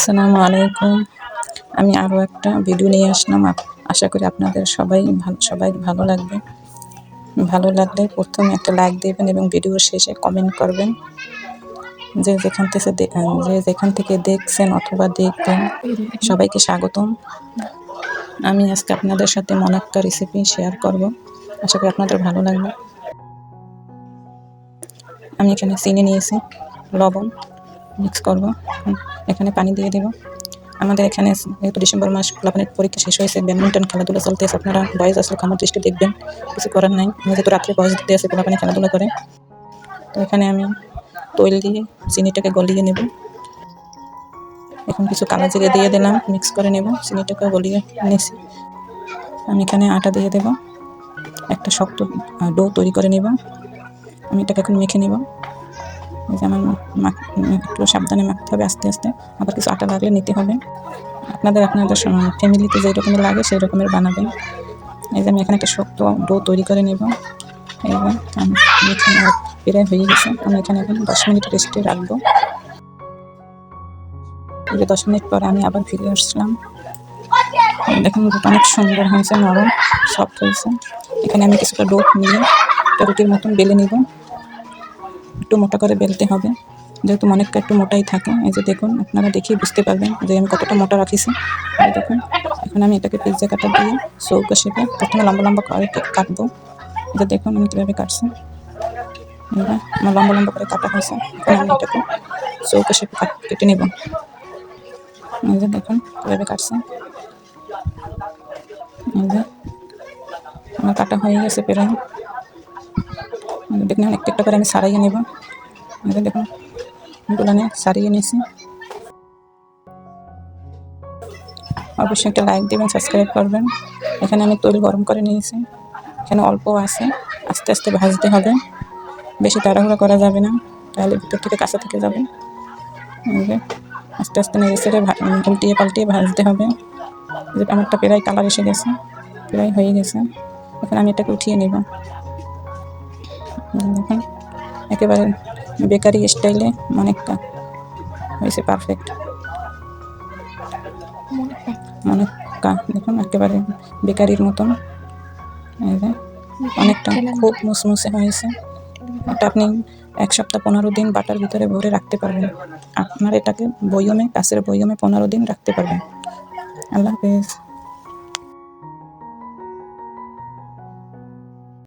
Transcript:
আসসালামু আলাইকুম। আমি আরও একটা ভিডিও নিয়ে আসলাম। আশা করি আপনাদের সবাই ভালো সবাই ভালো লাগবে। ভালো লাগলে প্রথমে একটা লাইক দেবেন এবং ভিডিওর শেষে কমেন্ট করবেন। যে যেখান থেকে যে যেখান থেকে দেখছেন অথবা দেখবেন, সবাইকে স্বাগতম। আমি আজকে আপনাদের সাথে মনে একটা রেসিপি শেয়ার করব। আশা করি আপনাদের ভালো লাগবে। আমি এখানে চিনি নিয়েছি, লবণ। মিক্স করব। এখানে পানি দিয়ে দেব। আমাদের এখানে যেহেতু ডিসেম্বর মাস পোলাপানের পরীক্ষা শেষ হয়েছে, ব্যাডমিন্টন খেলাধুলা চলতেছে আপনারা বয়স আসলে খামার দৃষ্টি দেখবেন, কিছু করার নাই। যেহেতু রাত্রে বয়স দিতে আছে পোলাপানি খেলাধুলা করে। তো এখানে আমি তৈল দিয়ে চিনিটাকে গলিয়ে নেব। এখন কিছু কালো জিরে দিয়ে দিলাম মিক্স করে নেব চিনিটাকে গলিয়ে নিয়েছি আমি এখানে আটা দিয়ে দেব। একটা শক্ত ডো তৈরি করে নেব। আমি এটাকে এখন মেখে নেব। যে আমার একটু সাবধানে মাখতে হবে আস্তে আস্তে। আবার কিছু আটা লাগলে নিতে হবে। আপনাদের আপনাদের ফ্যামিলিতে যেই রকমের লাগে, সেই রকমের বানাবেন। এই যে আমি এখানে একটা শক্ত ডো তৈরি করে নেব। এইবার আমি প্রায় হয়ে গেছে। আমি এখানে এখন দশ মিনিট রেস্টে রাখব। এই যে দশ মিনিট পরে আমি আবার ফিরে আসলাম। দেখুন অনেক সুন্দর হয়েছে, নরম সফট হয়েছে। এখানে আমি কিছুটা ডো নিয়ে রুটির মতন বেলে নিব। একটু মোটা করে বেলতে হবে। যেহেতু অনেকটা একটু মোটাই থাকে, এই যে দেখুন, আপনারা দেখেই বুঝতে পারবেন যে আমি কতটা মোটা রাখিছি। দেখুন, এখন আমি এটাকে পিৎজা কাটা দিয়ে চৌকা শেপে প্রথমে লম্বা লম্বা করে কাটবো। এটা দেখুন, আমি কীভাবে কাটছি। আমার লম্বা লম্বা করে কাটা হয়েছে। এখন আমি এটাকে চৌকা শেপে কাট- নেব। এই যে দেখুন, কীভাবে কাটছে। আমার কাটা হয়ে গেছে প্রায়। দেখুন একটা একটা করে আমি সারাইয়ে নেব। দেখুন গুলানে সারিয়ে নিয়েছি। অবশ্যই একটা লাইক দেবেন সাবস্ক্রাইব করবেন। এখানে আমি তৈল গরম করে নিয়েছি। এখানে অল্প আছে, আস্তে আস্তে ভাজতে হবে। বেশি তাড়াহুড়া করা যাবে না, তাহলে ভিতর থেকে কাঁচা থেকে যাবে। আস্তে আস্তে নেড়ে চেড়ে ভা- উল্টিয়ে পাল্টিয়ে ভাজতে হবে। আমারটা প্রায় কালার এসে গেছে, প্রায় হয়ে গেছে। এখন আমি এটাকে উঠিয়ে নেব। দেখুন একেবারে বেকারি স্টাইলে অনেকটা হয়েছে পারফেক্ট অনেকটা দেখুন, একেবারে বেকারির মতন। অনেকটা খুব মুসমুসে হয়েছে। এটা আপনি এক সপ্তাহ পনেরো দিন বাটার ভিতরে ভরে রাখতে পারবেন। আপনার এটাকে বইয়মে কাছের বইয়মে পনেরো দিন রাখতে পারবেন। আল্লাহ হাফেজ।